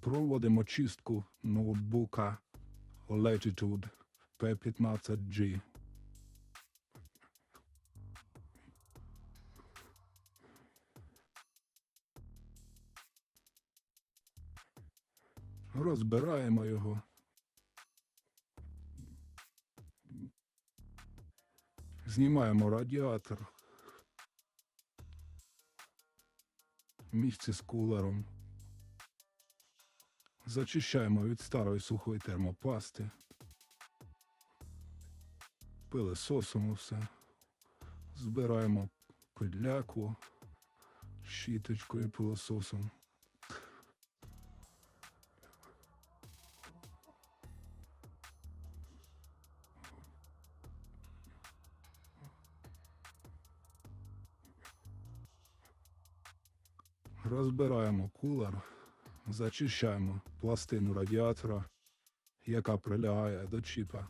Проводимо чистку ноутбука Latitude P15G. Розбираємо його. Знімаємо радіатор. Місце з кулером. Зачищаємо від старої сухої термопасти. Пилесосимо все. Збираємо пиляку щіточкою пилососом. Розбираємо кулер, зачищаємо пластину радіатора, яка прилягає до чіпа.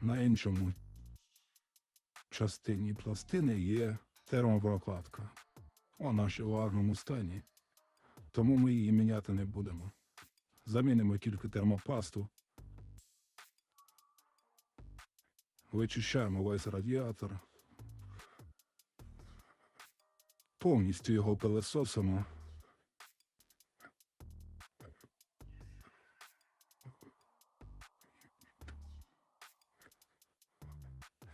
На іншому частині пластини є термопрокладка. Вона ще в гарному стані, тому ми її міняти не будемо. Замінимо тільки термопасту. Вичищаємо весь радіатор. Повністю його пилесосимо.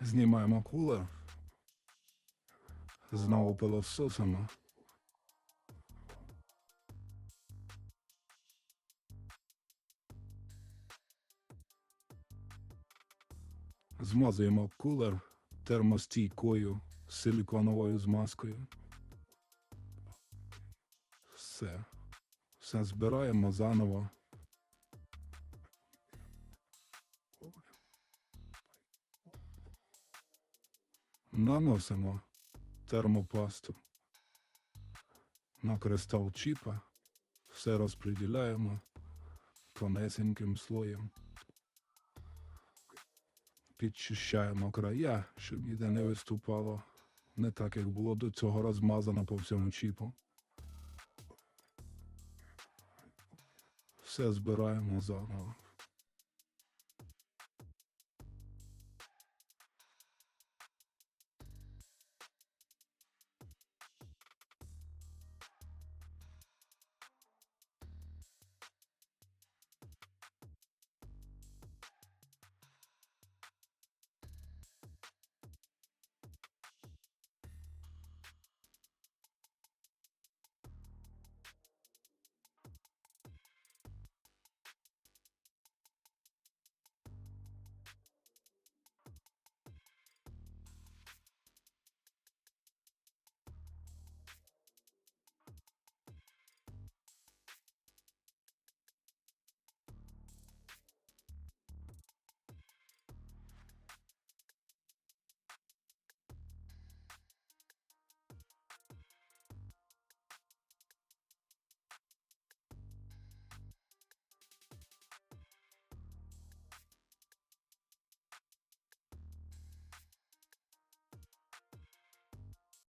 Знімаємо кулер. Знову пилососимо. Змазуємо кулер термостійкою силіконовою змазкою. Все. Все збираємо заново. Наносимо термопасту на кристал чіпа. Все розподіляємо тонесеньким слоєм. Підчищаємо края, щоб ніде не виступало. Не так, як було до цього розмазано по всьому чіпу. Все збираємо заново.